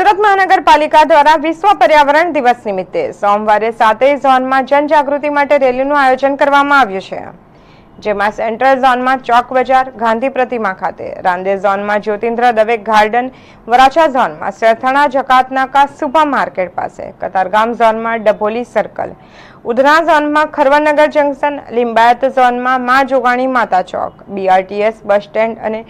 સુરત મહાનગરપાલિકા દ્વારા વિશ્વ પર્યાવરણ દિવસ નિમિત્તે સોમવારે સાતેય ઝોનમાં જનજાગૃતિ માટે રેલીનું આયોજન કરવામાં આવ્યું છે. જેમાં સેન્ટ્રલ ઝોનમાં ચોક બજાર, ગાંધી પ્રતિમા ખાતે, રાંદેર ઝોનમાં જ્યોતિન્દ્ર દવે ગાર્ડન, વરાછા ઝોનમાં સરથાણા, જકાતનાકા સુપર માર્કેટ પાસે, કતારગામ ઝોનમાં ડભોલી સર્કલ, ઉધના ઝોનમાં ખરવનગર જંકશન, લિંબાયત ઝોનમાં મા જોગાણી માતા ચોક બીઆરટીએસ બસ સ્ટેન્ડ અને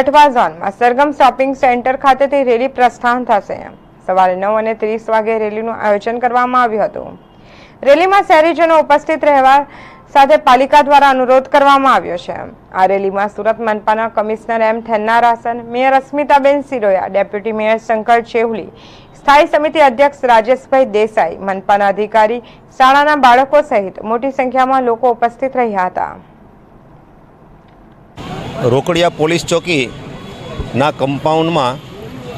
અઠવા ઝોનમાં સરગમ શોપિંગ સેન્ટર ખાતેથી રેલી પ્રસ્થાન થશે. સવારે નવ અને ત્રીસ વાગે રેલીનું આયોજન કરવામાં આવ્યું હતું. રેલીમાં શહેરીજનો ઉપસ્થિત રહેવા સાથે પાલિકા દ્વારા અનુરોધ કરવામાં આવ્યો છે. આ રેલીમાં Surat મનપાના commissioner M Thennarasan mayor Asmitaben Siroya, deputy mayor Shankar Chehuli, સ્થાયી સમિતિ અધ્યક્ષ રાજેશભાઈ દેસાઈ, મનપાના અધિકારી, શાળાના બાળકો સહિત મોટી સંખ્યામાં લોકો ઉપસ્થિત રહ્યા હતા. રોકડિયા પોલીસ ચોકીના કમ્પાઉન્ડમાં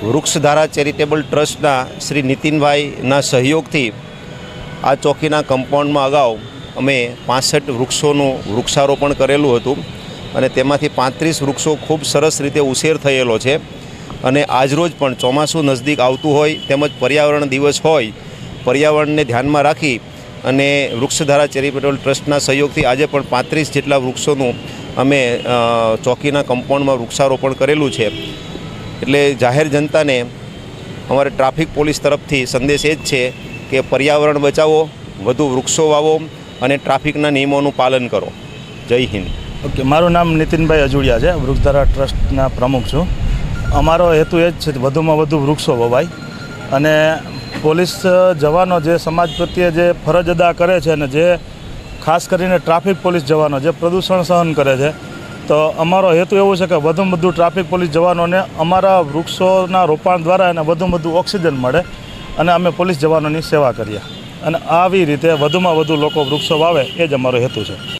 વૃક્ષધારા ચેરિટેબલ ટ્રસ્ટના શ્રી નીતિનભાઈના સહયોગથી આ ચોકીના કમ્પાઉન્ડમાં અગાઉ અમે પાસઠ વૃક્ષોનું વૃક્ષારોપણ કરેલું હતું અને તેમાંથી પાંત્રીસ વૃક્ષો ખૂબ સરસ રીતે ઉછેર થયેલો છે. અને આજરોજ પણ ચોમાસું નજદીક આવતું હોય, તેમજ પર્યાવરણ દિવસ હોય, પર્યાવરણને ધ્યાનમાં રાખી અને વૃક્ષધારા ચેરિટેબલ ટ્રસ્ટના સહયોગથી આજે પણ પાંત્રીસ જેટલા વૃક્ષોનું અમે ચોકીના કમ્પાઉન્ડમાં વૃક્ષારોપણ કરેલું છે. એટલે જાહેર જનતાને અમારે ટ્રાફિક પોલીસ તરફથી સંદેશ એ જ છે કે પર્યાવરણ બચાવો, વધુ વૃક્ષો વાવો અને ટ્રાફિકના નિયમોનું પાલન કરો. જય હિન્દ. ઓકે, મારું નામ નીતિનભાઈ અજુડિયા છે. વૃક્ષધારા ટ્રસ્ટના પ્રમુખ છું. અમારો હેતુ એ જ છે વધુમાં વધુ વૃક્ષો વવાય અને પોલીસ જવાનો જે સમાજ પ્રત્યે જે ફરજ અદા કરે છે અને જે ખાસ કરીને ટ્રાફિક પોલીસ જવાનો જે પ્રદૂષણ સહન કરે છે, તો અમારો હેતુ એવો છે કે વધુમાં વધુ ટ્રાફિક પોલીસ જવાનોને અમારા વૃક્ષોના રોપાણ દ્વારા એને વધુમાં વધુ ઓક્સિજન મળે અને અમે પોલીસ જવાનોની સેવા કરીએ. અને આવી રીતે વધુમાં વધુ લોકો વૃક્ષો વાવે એ જ અમારો હેતુ છે.